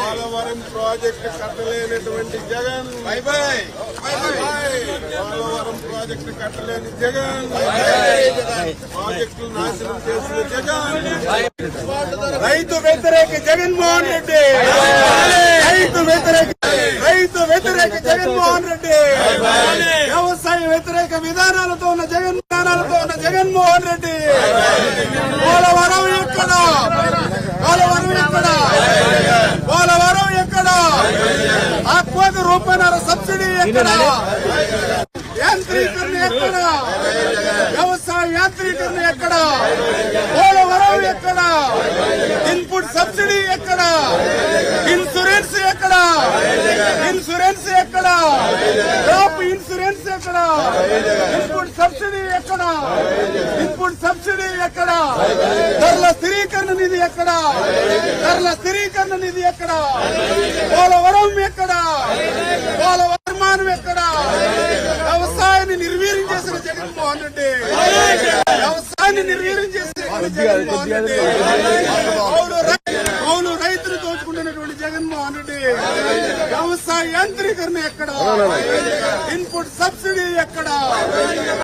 Polavaram project కట్టలేనటువంటి Jagan bye bye Polavaram project కట్టలేని జగన్ ప్రాజెక్టులు నాశనం చేసిన జగన్ రైతు వ్యతిరేక జగన్మోహన్ రెడ్డి రైతు వ్యతిరేక రైతు వ్యతిరేక జగన్మోహన్ రెడ్డి వ్యవసాయ జగన్మోహన్ రెడ్డి. పోలవరం ఎక్కడ? పోలవరం ఎక్కడ? పోలవరం ఎక్కడ? ఆత్మకు రూపాయన్నర సబ్సిడీ ఎక్కడ? యాంత్రీకరణ ఎక్కడ? వ్యవసాయ యాంత్రీకరణ ఎక్కడ? పోలవరం ఎక్కడ? ఇన్పుట్ సబ్సిడీ ఎక్కడ ఇన్సూరెన్స్ ఎక్కడ ఇన్సూరెన్స్ ఎక్కడ క్రాప్ ఇన్సూరెన్స్ ఎక్కడ? ఇన్పుట్ సబ్సిడీ ఎక్కడ? ఇన్పుట్ సబ్సిడీ ఎక్కడ? ధరల స్థిరీకరణ నిధి ఎక్కడ? ధరల స్థిరీకరణ నిధి ఎక్కడ? పోలవరం ఎక్కడ? పోలవరమానం ఎక్కడ? వ్యవసాయాన్ని నిర్వీర్యం చేసిన జగన్మోహన్ రెడ్డి. వ్యవసాయాన్ని నిర్వీర్యం చేసిన జగన్మోహన్ రెడ్డి. అవును రైతులు దోచుకుంటున్నటువంటి జగన్మోహన్ రెడ్డి. వ్యవసాయ యాంత్రీకరణ ఎక్కడ? ఇన్పుట్ సబ్సిడీ ఎక్కడ?